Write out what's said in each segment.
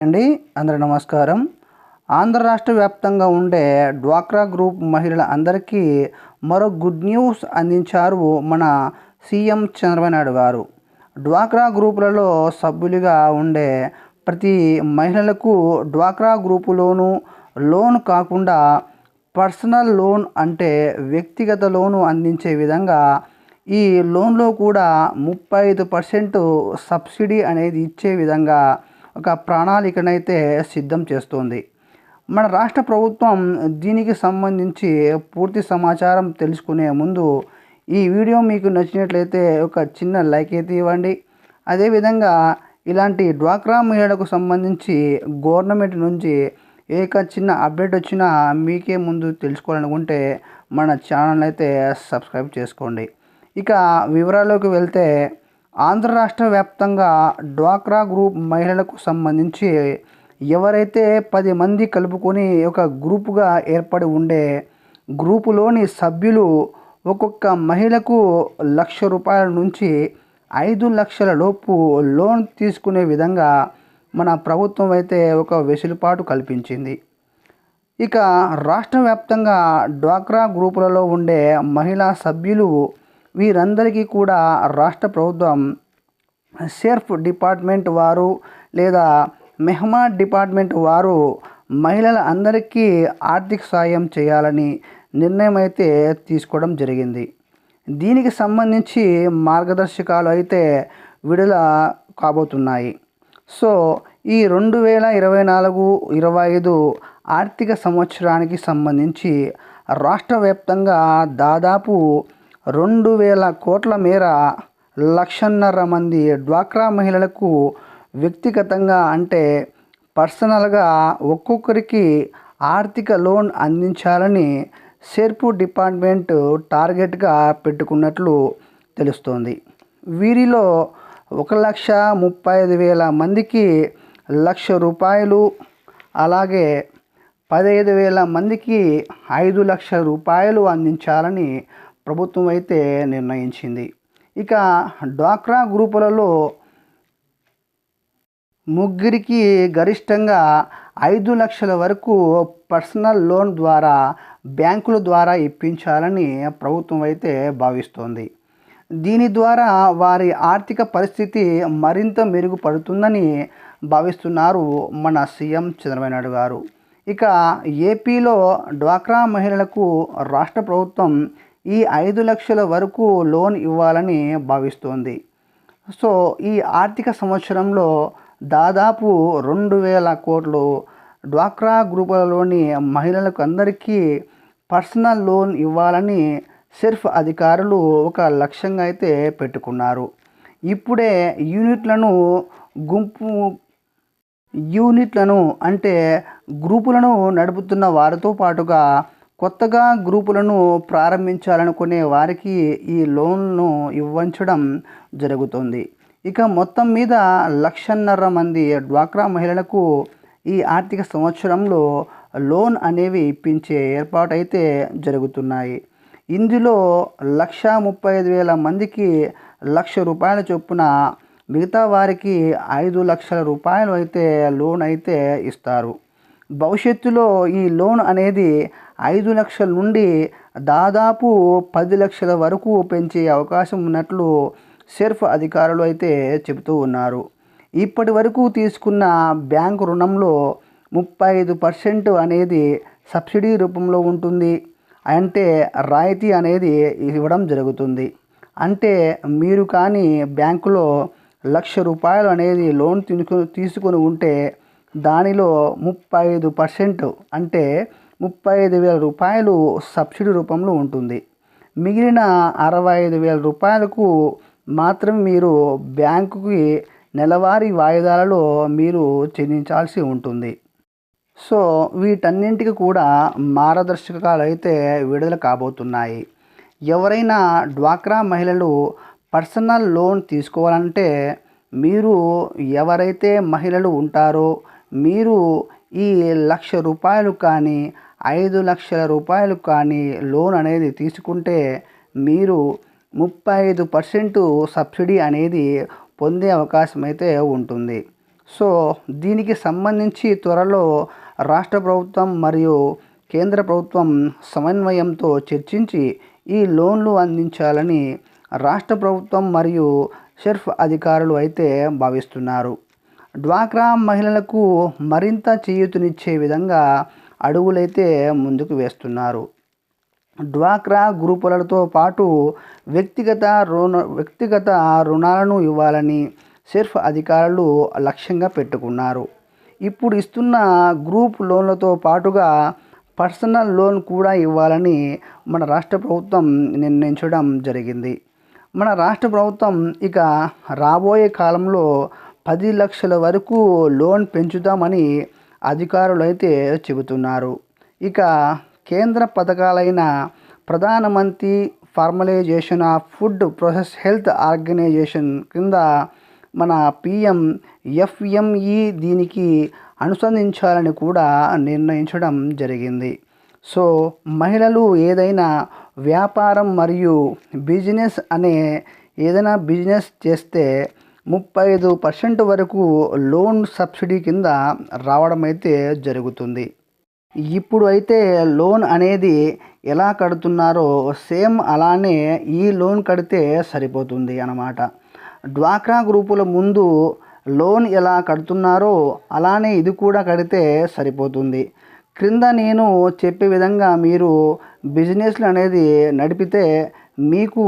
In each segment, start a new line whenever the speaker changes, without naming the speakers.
అండి. అందరి నమస్కారం. ఆంధ్ర రాష్ట్ర వ్యాప్తంగా ఉండే డ్వాక్రా గ్రూప్ మహిళల అందరికీ మరో గుడ్ న్యూస్ అందించారు మన సీఎం చంద్రబాబు నాయుడు గారు. డ్వాక్రా గ్రూపులలో సభ్యులుగా ఉండే ప్రతి మహిళలకు డ్వాక్రా గ్రూపులోను లోన్ కాకుండా పర్సనల్ లోన్ అంటే వ్యక్తిగత లోను అందించే విధంగా ఈ లోన్లో కూడా ముప్పై ఐదు పర్సెంట్ సబ్సిడీ అనేది ఇచ్చే విధంగా ఒక ప్రణాళికనైతే సిద్ధం చేస్తోంది. మన రాష్ట్ర ప్రభుత్వం దీనికి సంబంధించి పూర్తి సమాచారం తెలుసుకునే ముందు ఈ వీడియో మీకు నచ్చినట్లయితే ఒక చిన్న లైక్ అయితే ఇవ్వండి. అదేవిధంగా ఇలాంటి డ్వాక్రా మహిళలకు సంబంధించి గవర్నమెంట్ నుంచి ఏ చిన్న అప్డేట్ వచ్చినా మీకే ముందు తెలుసుకోవాలనుకుంటే మన ఛానల్ అయితే సబ్స్క్రైబ్ చేసుకోండి. ఇక వివరాల్లోకి వెళ్తే ఆంధ్ర రాష్ట్ర వ్యాప్తంగా డ్వాక్రా గ్రూప్ మహిళలకు సంబంధించి ఎవరైతే పది మంది కలుపుకొని ఒక గ్రూపుగా ఏర్పడి ఉండే గ్రూపులోని సభ్యులు ఒక్కొక్క మహిళకు లక్ష రూపాయల నుంచి ఐదు లక్షల లోపు లోన్ తీసుకునే విధంగా మన ప్రభుత్వం అయితే ఒక వెసులుబాటు కల్పించింది. ఇక రాష్ట్ర వ్యాప్తంగా డ్వాక్రా గ్రూపులలో ఉండే మహిళా సభ్యులు వీరందరికీ కూడా రాష్ట్ర ప్రభుత్వం సెర్ఫ్ డిపార్ట్మెంట్ వారు లేదా మెహమా డిపార్ట్మెంట్ వారు మహిళల అందరికీ ఆర్థిక సాయం చేయాలని నిర్ణయం అయితే తీసుకోవడం జరిగింది. దీనికి సంబంధించి మార్గదర్శకాలు అయితే విడుదల కాబోతున్నాయి. సో ఈ రెండు వేల ఇరవై నాలుగు ఇరవై ఐదు ఆర్థిక సంవత్సరానికి సంబంధించి రాష్ట్ర వ్యాప్తంగా దాదాపు రెండు వేల కోట్ల మేర లక్షన్నర మంది డ్వాక్రా మహిళలకు వ్యక్తిగతంగా అంటే పర్సనల్గా ఒక్కొక్కరికి ఆర్థిక లోన్ అందించాలని సెర్పు డిపార్ట్మెంట్ టార్గెట్గా పెట్టుకున్నట్లు తెలుస్తోంది. వీరిలో ఒక లక్ష ముప్పై ఐదు వేల మందికి లక్ష రూపాయలు అలాగే పదహైదు వేల మందికి ఐదు లక్షల రూపాయలు అందించాలని ప్రభుత్వం అయితే నిర్ణయించింది. ఇక డ్వాక్రా గ్రూపులలో ముగ్గురికి గరిష్టంగా ఐదు లక్షల వరకు పర్సనల్ లోన్ ద్వారా బ్యాంకుల ద్వారా ఇప్పించాలని ప్రభుత్వం అయితే భావిస్తోంది. దీని ద్వారా వారి ఆర్థిక పరిస్థితి మరింత మెరుగుపడుతుందని భావిస్తున్నారు మన సీఎం చంద్రబాబు నాయుడు గారు. ఇక ఏపీలో డ్వాక్రా మహిళలకు రాష్ట్ర ప్రభుత్వం ఈ ఐదు లక్షల వరకు లోన్ ఇవ్వాలని భావిస్తోంది. సో ఈ ఆర్థిక సంవత్సరంలో దాదాపు రెండు వేల కోట్లు డ్వాక్రా గ్రూపులలోని మహిళలకు అందరికీ పర్సనల్ లోన్ ఇవ్వాలని సెర్ఫ్ అధికారులు ఒక లక్ష్యంగా అయితే పెట్టుకున్నారు. ఇప్పుడే యూనిట్లను గుంపు యూనిట్లను అంటే గ్రూపులను నడుపుతున్న వారితో పాటుగా కొత్తగా గ్రూపులను ప్రారంభించాలనుకునే వారికి ఈ లోన్ను ఇవ్వంచడం జరుగుతుంది. ఇక మొత్తం మీద లక్షన్నర మంది డ్వాక్రా మహిళలకు ఈ ఆర్థిక సంవత్సరంలో లోన్ అనేవి ఇప్పించే ఏర్పాటు అయితే జరుగుతున్నాయి. ఇందులో లక్ష ముప్పై ఐదు వేల మందికి లక్ష రూపాయల చొప్పున మిగతా వారికి ఐదు లక్షల రూపాయలు అయితే లోన్ అయితే ఇస్తారు. భవిష్యత్తులో ఈ లోన్ అనేది ఐదు లక్షల నుండి దాదాపు పది లక్షల వరకు పెంచే అవకాశం ఉన్నట్లు సెర్ఫ్ అధికారులు అయితే చెబుతూ ఉన్నారు. ఇప్పటి వరకు తీసుకున్న బ్యాంకు రుణంలో ముప్పై ఐదు పర్సెంట్ అనేది సబ్సిడీ రూపంలో ఉంటుంది. అంటే రాయితీ అనేది ఇవ్వడం జరుగుతుంది. అంటే మీరు కానీ బ్యాంకులో లక్ష రూపాయలు అనేది లోన్ తీసుకుని తీసుకొని ఉంటే దానిలో ముప్పై ఐదు పర్సెంట్ అంటే ముప్పై ఐదు వేల రూపాయలు సబ్సిడీ రూపంలో ఉంటుంది. మిగిలిన అరవై ఐదు వేల రూపాయలకు మాత్రం మీరు బ్యాంకుకి నెలవారీ వాయిదాలలో మీరు చెల్లించాల్సి ఉంటుంది. సో వీటన్నింటికి కూడా మార్గదర్శకాలు అయితే విడుదల కాబోతున్నాయి. ఎవరైనా డ్వాక్రా మహిళలు పర్సనల్ లోన్ తీసుకోవాలంటే మీరు ఎవరైతే మహిళలు ఉంటారో మీరు ఈ లక్ష రూపాయలు కానీ ఐదు లక్షల రూపాయలు కానీ లోన్ అనేది తీసుకుంటే మీరు ముప్పై ఐదు పర్సెంట్ సబ్సిడీ అనేది పొందే అవకాశం అయితే ఉంటుంది. సో దీనికి సంబంధించి త్వరలో రాష్ట్ర ప్రభుత్వం మరియు కేంద్ర ప్రభుత్వం సమన్వయంతో చర్చించి ఈ లోన్లు అందించాలని రాష్ట్ర ప్రభుత్వం మరియు షెర్ఫ్ అధికారులు అయితే భావిస్తున్నారు. డ్వాక్రా మహిళలకు మరింత చేయూతనిచ్చే విధంగా అడుగులైతే ముందుకు వేస్తున్నారు. డ్వాక్రా గ్రూపులతో పాటు వ్యక్తిగత రుణ వ్యక్తిగత రుణాలను ఇవ్వాలని సెర్ఫ్ అధికారులు లక్ష్యంగా పెట్టుకున్నారు. ఇప్పుడు ఇస్తున్న గ్రూప్ లోన్లతో పాటుగా పర్సనల్ లోన్ కూడా ఇవ్వాలని మన రాష్ట్ర ప్రభుత్వం నిర్ణయించడం జరిగింది. మన రాష్ట్ర ప్రభుత్వం ఇక రాబోయే కాలంలో పది లక్షల వరకు లోన్ పెంచుతామని అధికారులైతే చెబుతున్నారు. ఇక కేంద్ర పథకాలైన Pradhan Mantri formalisation of food process health organization కింద మన పిఎం ఎఫ్ఎంఈ దీనికి అనుసంధించాలని కూడా నిర్ణయించడం జరిగింది. సో మహిళలు ఏదైనా వ్యాపారం మరియు బిజినెస్ అనే ఏదైనా బిజినెస్ చేస్తే ముప్పై ఐదు పర్సెంట్ వరకు లోన్ సబ్సిడీ కింద రావడం అయితే జరుగుతుంది. ఇప్పుడు అయితే లోన్ అనేది ఎలా కడుతున్నారో సేమ్ అలానే ఈ లోన్ కడితే సరిపోతుంది అన్నమాట. డ్వాక్రా గ్రూపుల ముందు లోన్ ఎలా కడుతున్నారో అలానే ఇది కూడా కడితే సరిపోతుంది. క్రింద నేను చెప్పే విధంగా మీరు బిజినెస్లు అనేది నడిపితే మీకు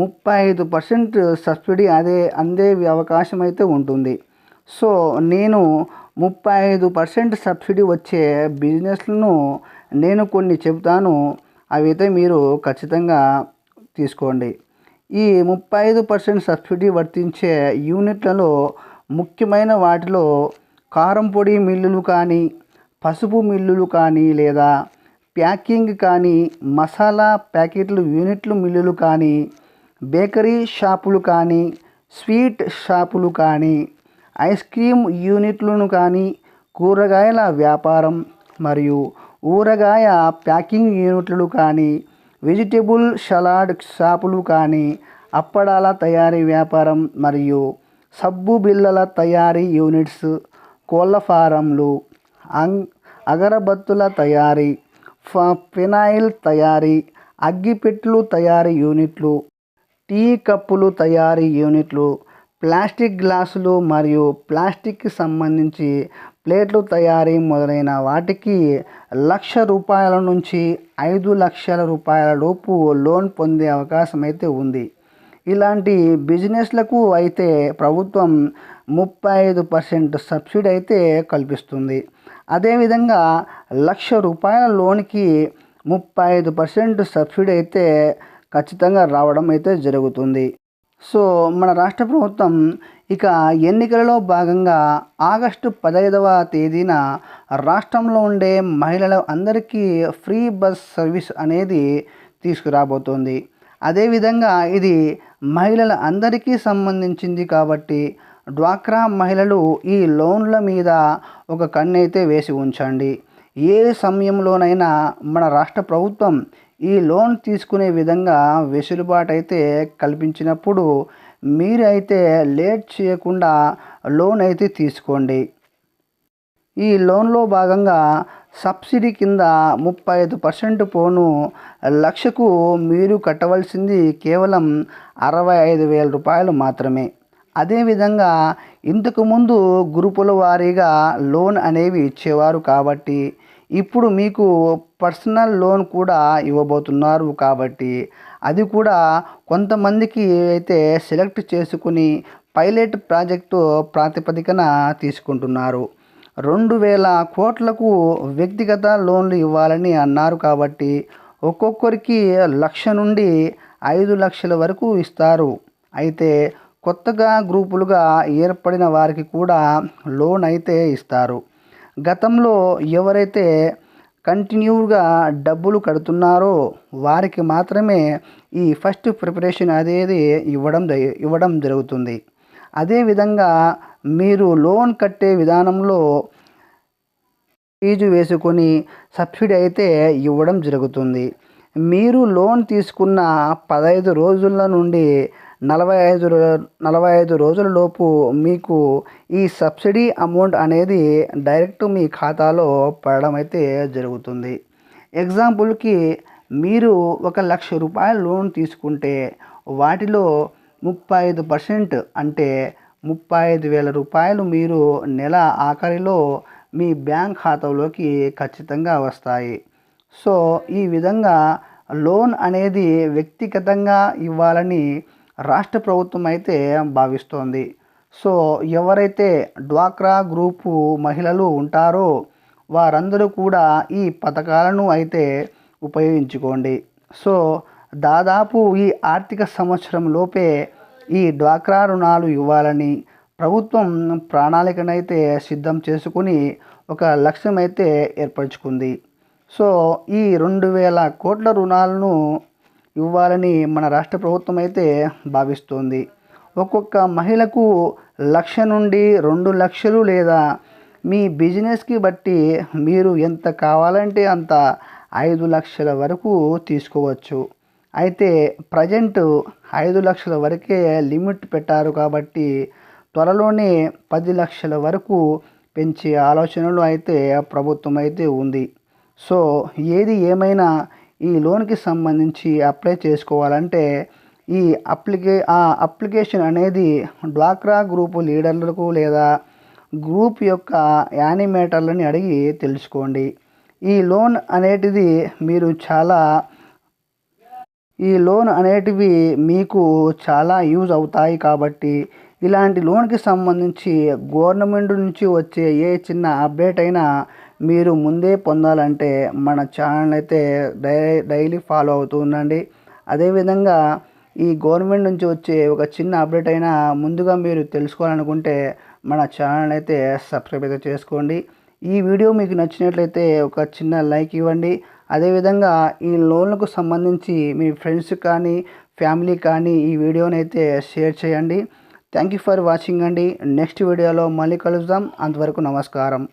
ముప్పై ఐదు పర్సెంట్ సబ్సిడీ అదే అందే అవకాశం అయితే ఉంటుంది. సో నేను ముప్పై ఐదు పర్సెంట్ సబ్సిడీ వచ్చే బిజినెస్లను నేను కొన్ని చెబుతాను. అవి అయితే మీరు ఖచ్చితంగా తీసుకోండి. ఈ ముప్పై ఐదు పర్సెంట్ సబ్సిడీ వర్తించే యూనిట్లలో ముఖ్యమైన వాటిలో కారం పొడి మిల్లులు కానీ పసుపు మిల్లులు కానీ లేదా ప్యాకింగ్ కానీ మసాలా ప్యాకెట్లు యూనిట్లు మిల్లులు కానీ బేకరీ షాపులు కానీ స్వీట్ షాపులు కానీ ఐస్ క్రీమ్ యూనిట్లను కానీ కూరగాయల వ్యాపారం మరియు ఊరగాయ ప్యాకింగ్ యూనిట్లు కానీ వెజిటేబుల్ సలాడ్ షాపులు కానీ అప్పడాల తయారీ వ్యాపారం మరియు సబ్బు బిళ్ళల తయారీ యూనిట్స్ కోళ్ళ ఫారంలు అగరబత్తుల తయారీ ఫినాయిల్ తయారీ అగ్గిపెట్లు తయారీ యూనిట్లు టీ కప్పులు తయారీ యూనిట్లు ప్లాస్టిక్ గ్లాసులు మరియు ప్లాస్టిక్కి సంబంధించి ప్లేట్లు తయారీ మొదలైన వాటికి లక్ష రూపాయల నుంచి ఐదు లక్షల రూపాయల లోపు లోన్ పొందే అవకాశం అయితే ఉంది. ఇలాంటి బిజినెస్లకు అయితే ప్రభుత్వం ముప్పై ఐదు పర్సెంట్ సబ్సిడీ అయితే కల్పిస్తుంది. అదేవిధంగా లక్ష రూపాయల లోన్కి ముప్పై ఐదు పర్సెంట్ సబ్సిడీ అయితే ఖచ్చితంగా రావడం అయితే జరుగుతుంది. సో మన రాష్ట్ర ప్రభుత్వం ఇక ఎన్నికలలో భాగంగా ఆగస్టు పదహైదవ తేదీన రాష్ట్రంలో ఉండే మహిళల అందరికీ ఫ్రీ బస్ సర్వీస్ అనేది తీసుకురాబోతోంది. అదేవిధంగా ఇది మహిళల అందరికీ సంబంధించింది కాబట్టి డ్వాక్రా మహిళలు ఈ లోన్ల మీద ఒక కన్నైతే వేసి ఉంచండి. ఏ సమయంలోనైనా మన రాష్ట్ర ప్రభుత్వం ఈ లోన్ తీసుకునే విధంగా వెసులుబాటు అయితే కల్పించినప్పుడు మీరు అయితే లేట్ చేయకుండా లోన్ అయితే తీసుకోండి. ఈ లోన్లో భాగంగా సబ్సిడీ కింద ముప్పై ఐదు పర్సెంట్ పోను లక్షకు మీరు కట్టవలసింది కేవలం అరవై ఐదు వేల రూపాయలు మాత్రమే. అదేవిధంగా ఇంతకుముందు గ్రూపుల వారీగా లోన్ అనేవి ఇచ్చేవారు కాబట్టి ఇప్పుడు మీకు పర్సనల్ లోన్ కూడా ఇవ్వబోతున్నారు కాబట్టి అది కూడా కొంతమందికి అయితే సెలెక్ట్ చేసుకుని పైలట్ ప్రాజెక్టు ప్రాతిపదికన తీసుకుంటున్నారు. రెండు వేల కోట్లకు వ్యక్తిగత లోన్లు ఇవ్వాలని అన్నారు కాబట్టి ఒక్కొక్కరికి లక్ష నుండి ఐదు లక్షల వరకు ఇస్తారు. అయితే కొత్తగా గ్రూపులుగా ఏర్పడిన వారికి కూడా లోన్ అయితే ఇస్తారు. గతంలో ఎవరైతే కంటిన్యూగా డబ్బులు కడుతున్నారో వారికి మాత్రమే ఈ ఫస్ట్ ప్రిపరేషన్ అనేది ఇవ్వడం ఇవ్వడం జరుగుతుంది. అదేవిధంగా మీరు లోన్ కట్టే విధానంలో ఫీజు వేసుకొని సబ్సిడీ అయితే ఇవ్వడం జరుగుతుంది. మీరు లోన్ తీసుకున్న పదహైదు రోజుల నుండి నలభై ఐదు నలభై ఐదు రోజుల లోపు మీకు ఈ సబ్సిడీ అమౌంట్ అనేది డైరెక్ట్ మీ ఖాతాలో పడడం అయితే జరుగుతుంది. ఎగ్జాంపుల్కి మీరు ఒక లక్ష రూపాయల లోన్ తీసుకుంటే వాటిలో ముప్పై ఐదు పర్సెంట్ అంటే ముప్పై ఐదు వేల రూపాయలు మీరు నెల ఆఖరిలో మీ బ్యాంక్ ఖాతాలోకి ఖచ్చితంగా వస్తాయి. సో ఈ విధంగా లోన్ అనేది వ్యక్తిగతంగా ఇవ్వాలని రాష్ట్ర ప్రభుత్వం అయితే భావిస్తోంది. సో ఎవరైతే డ్వాక్రా గ్రూపు మహిళలు ఉంటారో వారందరూ కూడా ఈ పథకాలను అయితే ఉపయోగించుకోండి. సో దాదాపు ఈ ఆర్థిక సంవత్సరం లోపే ఈ డ్వాక్రా రుణాలు ఇవ్వాలని ప్రభుత్వం ప్రణాళికనైతే సిద్ధం చేసుకుని ఒక లక్ష్యం అయితే ఏర్పరచుకుంది. సో ఈ రెండు వేల కోట్ల రుణాలను ఇవ్వాలని మన రాష్ట్ర ప్రభుత్వం అయితే భావిస్తోంది. ఒక్కొక్క మహిళకు లక్ష నుండి రెండు లక్షలు లేదా మీ బిజినెస్కి బట్టి మీరు ఎంత కావాలంటే అంత ఐదు లక్షల వరకు తీసుకోవచ్చు. అయితే ప్రజెంట్ ఐదు లక్షల వరకే లిమిట్ పెట్టారు కాబట్టి త్వరలోనే పది లక్షల వరకు పెంచే ఆలోచనలు అయితే ప్రభుత్వం అయితే ఉంది. సో ఏది ఏమైనా ఈ లోన్కి సంబంధించి అప్లై చేసుకోవాలంటే ఈ అప్లికే ఆ అప్లికేషన్ అనేది డ్వాక్రా గ్రూపు లీడర్లకు లేదా గ్రూప్ యొక్క యానిమేటర్లని అడిగి తెలుసుకోండి. ఈ లోన్ అనేటిది మీరు చాలా ఈ లోన్ అనేటివి మీకు చాలా యూజ్ అవుతాయి కాబట్టి ఇలాంటి లోన్కి సంబంధించి గవర్నమెంట్ నుంచి వచ్చే ఏ చిన్న అప్డేట్ అయినా మీరు ముందే పొందాలంటే మన ఛానల్ అయితే డై డైలీ ఫాలో అవుతూ ఉండండి. అదేవిధంగా ఈ గవర్నమెంట్ నుంచి వచ్చే ఒక చిన్న అప్డేట్ అయినా ముందుగా మీరు తెలుసుకోవాలనుకుంటే మన ఛానల్ అయితే సబ్స్క్రైబ్ అయితే చేసుకోండి. ఈ వీడియో మీకు నచ్చినట్లయితే ఒక చిన్న లైక్ ఇవ్వండి. అదేవిధంగా ఈ లోన్లకు సంబంధించి మీ ఫ్రెండ్స్ కానీ ఫ్యామిలీ కానీ ఈ వీడియోని అయితే షేర్ చేయండి. థ్యాంక్ యూ ఫర్ వాచింగ్ అండి. నెక్స్ట్ వీడియోలో మళ్ళీ కలుద్దాం. అంతవరకు నమస్కారం.